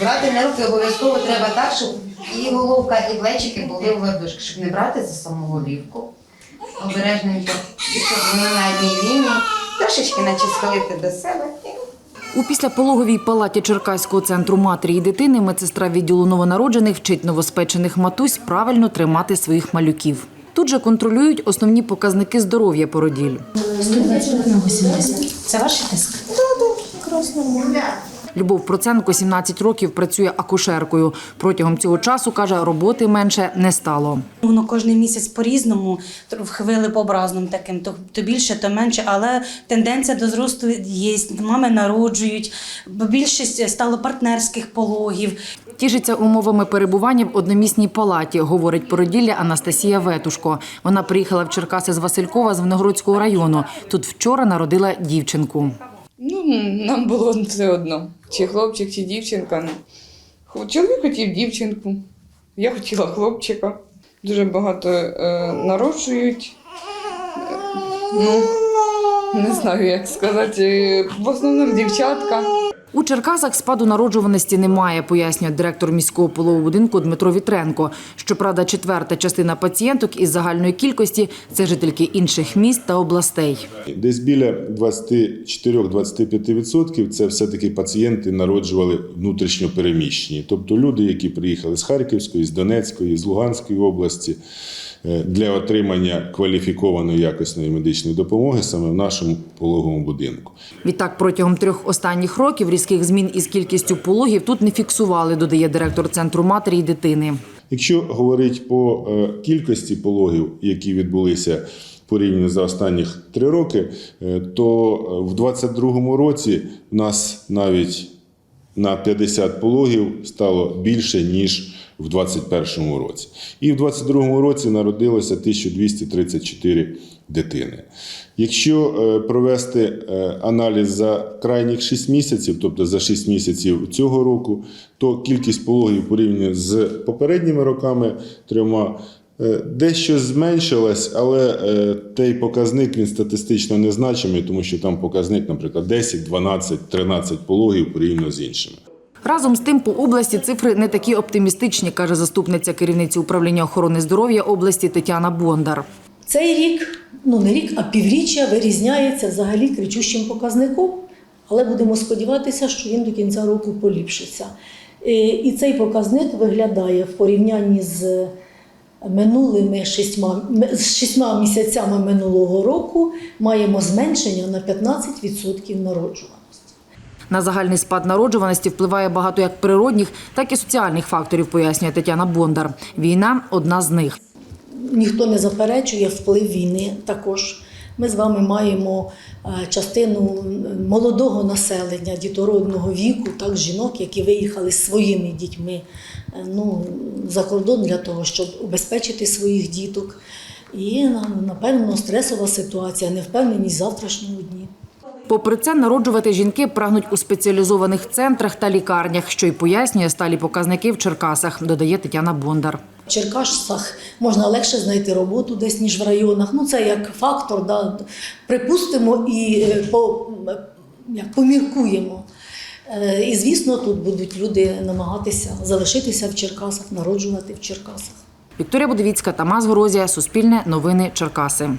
Брати на руки обов'язково треба так, щоб і головка, і плечики були в ладошки, щоб не брати за саму голівку. Обережненько, і щоб вони на одній лінії, трошечки наче схилити до себе. У післяпологовій палаті Черкаського центру матері і дитини медсестра відділу новонароджених вчить новоспечених матусь правильно тримати своїх малюків. Тут же контролюють основні показники здоров'я породіль. 120 на 80. Це ваш тиск? Любов Проценко 17 років працює акушеркою. Протягом цього часу каже, роботи менше не стало. Воно кожен місяць по-різному, тр- хвилепобразним таким, то, то більше, то менше, але тенденція до зросту є. Мами народжують, бо більшість стало партнерських пологів. Тішиться умовами перебування в одномісній палаті, говорить породілля Анастасія Ветушко. Вона приїхала в Черкаси з Василькова з Виногородського району. Тут вчора народила дівчинку. Ну, нам було все одно. Чи хлопчик, чи дівчинка. Чоловік хотів дівчинку, я хотіла хлопчика. Дуже багато е, народжують. Е, Ну, не знаю, як сказати. В основному дівчатка. У Черкасах спаду народжуваності немає, пояснює директор міського пологового будинку Дмитро Вітренко. Щоправда, четверта частина пацієнток із загальної кількості це жительки інших міст та областей. Десь біля 24-25% це все-таки пацієнти народжували внутрішньо переміщені, тобто люди, які приїхали з Харківської, з Донецької, з Луганської області е, для отримання кваліфікованої якісної медичної допомоги саме в нашому пологовому будинку. Відтак, протягом трьох останніх років різких змін із кількістю пологів тут не фіксували, додає директор центру матері і дитини. Якщо говорити по е, кількості пологів, які відбулися порівняно за останні три роки, е, то е, в 2022 році в нас навіть на 50 пологів стало більше, ніж в 2021 році. І в 2022 році народилося 1234 дитини. Якщо е, провести е, аналіз за крайніх 6 місяців, тобто за 6 місяців цього року, то кількість пологів порівняно з попередніми роками трьома дещо зменшилась, але е, той показник він статистично незначимий, тому що там показник, наприклад, 10, 12, 13 пологів порівняно з іншими. Разом з тим, по області цифри не такі оптимістичні, каже заступниця керівниці управління охорони здоров'я області Тетяна Бондар. Цей рік, ну не рік, а півріччя вирізняється взагалі кричущим показником, але будемо сподіватися, що він до кінця року поліпшиться. Е, І цей показник виглядає в порівнянні з минулими шістьма, з шістьма місяцями минулого року, маємо зменшення на 15% народжуваності. На загальний спад народжуваності впливає багато як природних, так і соціальних факторів, пояснює Тетяна Бондар. Війна одна з них. ніхто не заперечує вплив війни також. Ми з вами маємо е, частину молодого населення, дітородного віку, так, жінок, які виїхали з своїми дітьми е, ну, за кордон для того, щоб убезпечити своїх діток. І, напевно, стресова ситуація, невпевненість завтрашнього дня. Попри це, народжувати жінки прагнуть у спеціалізованих центрах та лікарнях, що й пояснює сталі показники в Черкасах, додає Тетяна Бондар. Черкасах можна легше знайти роботу десь, ніж в районах. Ну, це як фактор, да. припустимо і е, по, як, поміркуємо. Е, І, звісно, тут будуть люди намагатися залишитися в Черкасах, народжувати в Черкасах. Вікторія Будовіцька, Тамас Горозія, Суспільне, Новини Черкаси.